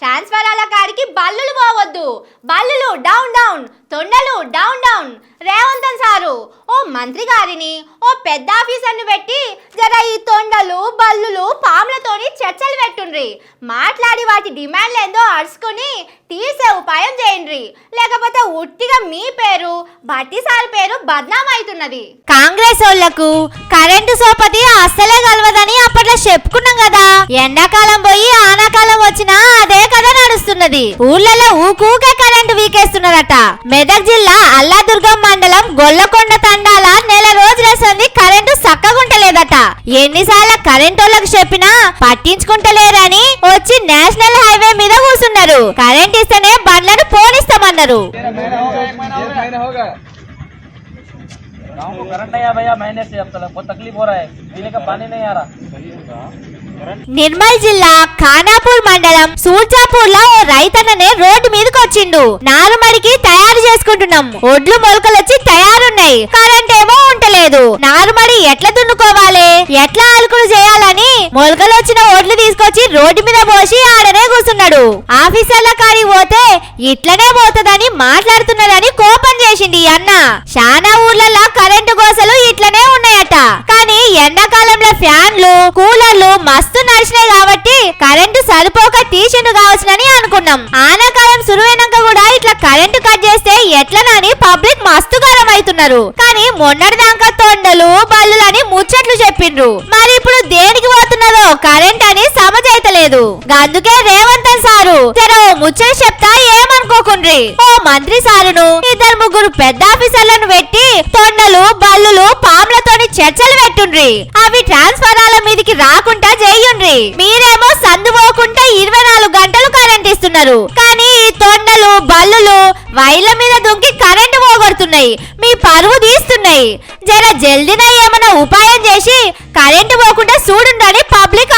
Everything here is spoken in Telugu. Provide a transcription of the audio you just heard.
ట్రాన్స్ఫరాల కాడికి బల్లులు పోవద్దు. బల్లులు డౌన్ డౌన్. తొండలు డౌన్ డౌన్. రేవంతన్ సారు ఓ మంత్రి గారిని ఓ పెద్ద ఆఫీసర్ని పెట్టి జర ఈ తొండలు బల్లులు పాములతోని చర్చలు పెట్టుండ్రి. మాట్లాడి వాటి డిమాండ్లు ఏందో అరుచుకొని తీసే ఉపాయం చేయండి లేకపోతే ఉట్టిగా మీ పేరు భట్టి సార్ పేరు బద్నాం అవుతున్నది కాంగ్రెస్ వాళ్ళకు కరెంటు సోపతి అస్సలే కలవదని అప్పట్లో చెప్పుకున్నాం కదా. ఎండాకాలం పోయి ఆనాకాలం వచ్చినా అదే కదా నడుస్తున్నది ఊళ్ళలో ఊకూకే కరెంటు వీకేస్తున్నదట మెదక్ జిల్లా అల్లాదుర్గం మండలం గొల్లకొండ తండాల నెల రోజుల సంది కరెంటు సక్కగుంటలేదట ఎన్నిసార్లు కరెంటు వాళ్ళకి చెప్పినా పట్టించుకుంటలేరని వచ్చి నేషనల్ హైవే మీద కూర్చున్నారు కరెంట్ ఇస్తేనే బండ్లను పోనిస్తామన్నారు एक महीना होगा एक महीना होगा गाँव को करंट नहीं आया भैया महीने से अब तक बहुत तकलीफ हो रहा है पीने का पानी नहीं आ रहा నిర్మల్ జిల్లా ఖానాపూర్ మండలం సూర్జాపూర్లో రైతన్ననే రోడ్డు మీదకి వచ్చిండు నారుమడికి తయారు చేసుకుంటున్నాం. ఒడ్లు మొలకలు వచ్చి తయారున్నాయి. కరెంట్ ఏమో ఉంటలేదు నారుమడి ఎట్లా దున్నుకోవాలి? ఎట్లా అలుకులు చేయాలని మొలకలు వచ్చిన ఒడ్లు తీసుకొచ్చి రోడ్డు మీద పోసి ఆడనే కూర్చున్నాడు. ఆఫీసర్ల కాడికి పోతే ఇట్లనే పోతదని మాట్లాడుతున్నారని కోపం చేసింది అన్న. చానా ఊర్లలో కరెంటు గోసలు ఇట్లనే ఉన్నాయట. కానీ ఎండాకాలంలో ఫ్యాన్లు కూలర్లు మస్తు నడిచినాయి కాబట్టి కరెంటు సరిపోక తీసిండు కావచ్చునని అనుకున్నాం. ఆనాకాలం సురువైనాక కూడా ఇట్లా కరెంటు కట్ చేస్తే ఎట్లనని పబ్లిక్ మస్తు గరం అవుతున్నారు కానీ మొన్నటి దాకా తొండలు బల్లులని ముచ్చట్లు చెప్పిండ్రు. మరి ఇప్పుడు దేనికి పోతున్నదో కరెంట్ అని సమజైతలేదు. అందుకే రేవంత్ సారు జర ముచ్చట చెప్తా ఏమనుకోకుండ్రి? ఓ మంత్రి సారును ముగ్గురు పెద్ద ఆఫీసర్లను పెట్టి తొండలు బల్లులు పాములతోని చర్చలు పెట్టుండ్రి. అవి ట్రాన్స్ఫరాల మీదకి రాకుండా చేయుండ్రి. మీరేమో సందు పోకుండా ఇరవై నాలుగు గంటలు కరెంట్ ఇస్తున్నారు. కానీ ఈ తొండలు బల్లులు వైర్ల మీద దుంకి కరెంటు పోగొడుతున్నాయి. మీ పరువు తీస్తున్నాయి. జర జల్దిన ఏమైనా ఉపాయం చేసి కరెంటు పోకుండా చూడుండని పబ్లిక్